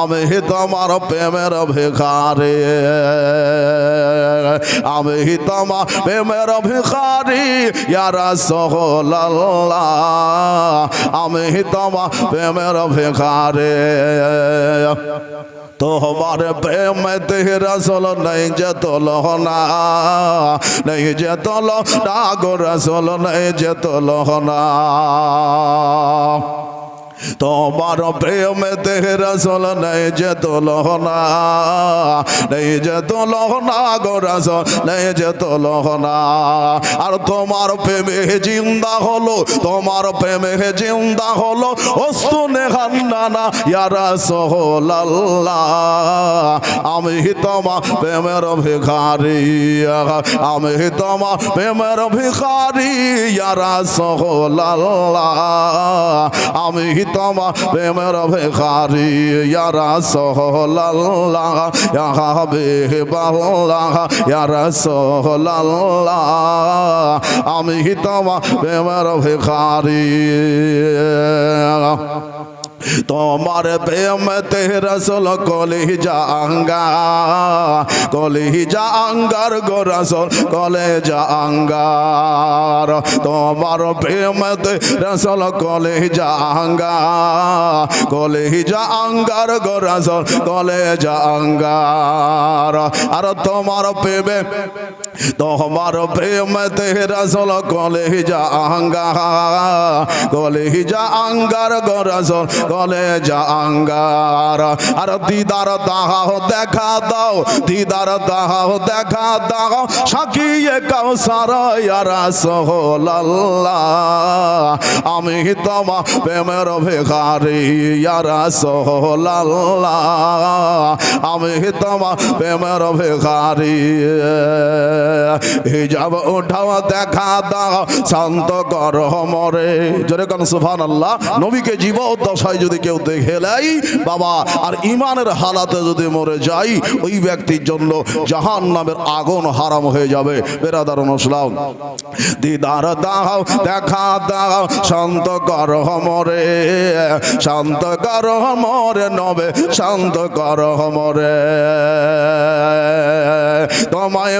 আমি তোমার প্রেমের ভিখারি। আমি তোমার প্রেমের ভিখারি ইয়ারা সোহলাল্লাহ আমি তোমার প্রেমের ভিখারি। তোমার প্রেম চল নেই যে তোল না, নেই যে তোল না গো রসল, নেই যে তোল না। তোমার প্রেম তেহরা চল নেই যে তোল না, নেই যে তোল না গো রসল নেই যে তোল না। আর তোমার প্রেমে জিন্দা হলো, তোমার প্রেমে জিন্দা হলো অস্তু নেহান্না ইয়ারা সোহলাল্লাহ। আমি তোমা প্রেমের ভিখারি, আমি তোমা প্রেমের ভিখারি, ইয়ারা সোহলাল্লাহ। আমি তোমা প্রেমের ভেখারি ইয়ারা সোহলাল্লাহ ইয়া হাবিবাল্লাহ ইয়ারা সোহলাল্লাহ আমি তোমা প্রেমের ভিখারি তোমার প্রেম তেরসল কলি জাঙ্গা কলি জাঙ্গার গোরসল কলে জাঙ্গার তোমার প্রেম তেরসল কলি জাঙ্গা কলি জাঙ্গার গোরসল কলে জাঙ্গার আর তোমার প্রেমে, তোমার প্রেম তেরসল কলে জাঙ্গা কলি জাঙ্গার গোরসল কলে জাঙ্গার আর দিদার দাহ দেখা দাও, দিদার দাহ দেখা দাও। সাকিয়ে কাউসার, ইয়ারা সোহলাল্লাহ। আমি তোমা প্রেমের ভিখারি, ইয়ারা সোহলাল্লাহ। আমি তোমা প্রেমের ভিখারি। হিজাব উঠাও, দেখা দাও। শান্ত কর মরে। জোরে কান সুফান আল্লাহ নবীকে জীব দশায় যদি কেউ দেখে নেয়, বাবা, আর ইমানের হালাতে যদি মরে যাই ওই ব্যক্তির জন্য জাহান নামের আগুন হারাম হয়ে যাবে। বেরাদার নসলাম দিদার দাও, দেখা দাও, শান্ত কর মরে, শান্ত কর মরে, নবে, শান্ত কর মরে। তোমায়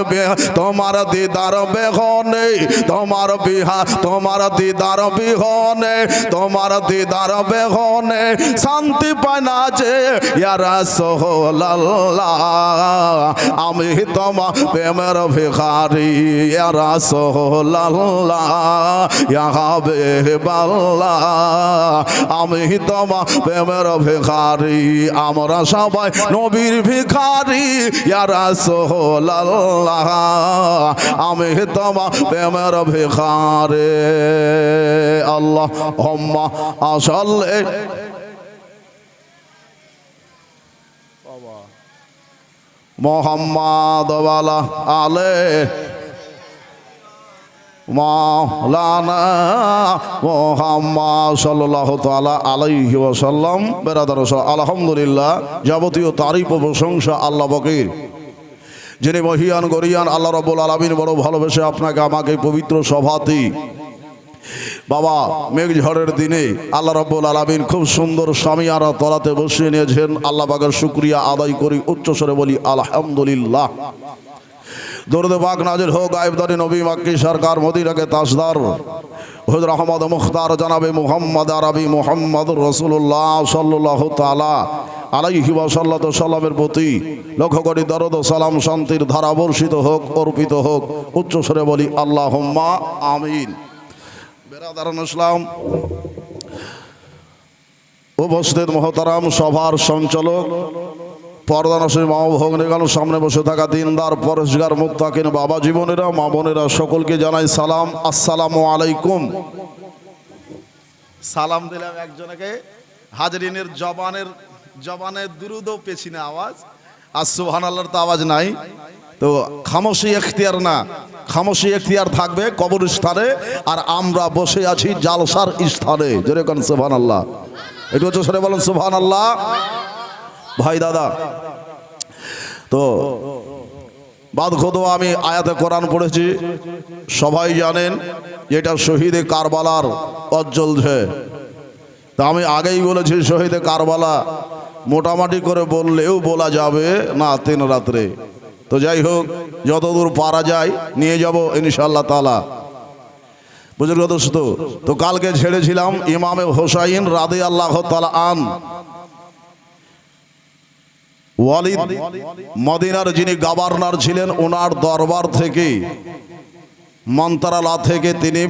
তোমার দিদার বেহনে, তোমার বিহা, তোমার দিদার বিহনে, তোমার দিদার বেহনে শান্তি পায় না যে, ইয়ারা সোহলাল্লাহ, আমি তোমা প্রেমের ভিখারি, ইয়ারা সোহলাল্লাহ ইয়াবে বাল্লাহ আমি তোমা প্রেমের ভিখারি, আমরা সবাই নবীর ভিখারি, ইয়ারা সোহলাল্লাহ, আমি তোমা প্রেমের ভিখারে আল্লাহ হম্মা আসলে মোহাম্মদ আলে মাওলানা মোহাম্মদ সাল্লাল্লাহু তাআলা আলাইহি ওয়াসাল্লাম। বেরাদার আলহামদুলিল্লাহ, যাবতীয় তারিফ ও প্রশংসা আল্লাহ বকির। যিনি মহিয়ান গরিয়ান, আল্লাহ রব্বুল আলামিন বড় ভালোবেসে আপনাকে, আমাকে পবিত্র সভাতেই বাবা, মেঘ ঝড়ের দিনে আল্লাহ রব্বুল আলমিন খুব সুন্দর স্বামীয়ারা তলাতে বসিয়ে নিয়েছেন। আল্লাহ বাগের শুক্রিয়া আদায় করি, উচ্চস্বরে বলি, আলহামদুলিল্লাহ। দরুদ পাক নাজির হোক গায়েবদারি নবী মাক্কি সরকার, মদিনাকে তাসদার হুজুর আহমদ মুখতার জানাবে মুহাম্মদ আরবি মুহাম্মদ রসুল্লাহ সাল্লাহ তালা আলাইহি ওয়াসাল্লাতু সাল্লামের প্রতি লক্ষ্য করি দরদ সালাম শান্তির ধারা বর্ষিত হোক, অর্পিত হোক, উচ্চস্বরে বলি, আল্লাহুম্মা আমিন। উপস্থিত মহতারাম সভার সঞ্চালক পর্দানসী মা ভগ্নিগাল সামনে বসে থাকা দিনদার পরেশগার মুক্তাকিন বাবা জীবনেরা, মা বোনেরা সকলকে জানাই সালাম। আসসালামু আলাইকুম। সালাম দিলাম একজনকে, হাজরিনের জবানের জবানের দুরুদ পেছিনে আওয়াজ। আর সুহান আল্লাহর তো আওয়াজ নাই। তো খামোশি এখতিয়ার না। খামোশি এখতিয়ার থাকবে কবর স্থানে, আর আমরা বসে আছি জালসার স্থানে। যেরকম সোভান আল্লাহ একটু হচ্ছে সরে বলেন সুহান আল্লাহ ভাই দাদা, তো বাদ খোদো আমি আয়াতে কোরআন পড়েছি। সবাই জানেন এটা শহীদে কারবালার অজ্জ্বল যে তা আমি আগেই বলেছি শহীদে কারবালা, মোটামুটি করে বললেও বলা যাবে না তিন রাত্রে। তো যাই হোক, যতদূর পারা যায়, নিয়ে যাব ইনশাল্লাহ তালা বুঝল দোস্ত, তো কালকে ছেড়েছিলাম ইমামে হোসাইন রাদে আল্লাহ তালা আন। ওয়ালিদ মদিনার যিনি গভর্নর ছিলেন ওনার দরবার থেকে মন্ত্রালয় থেকে তিনি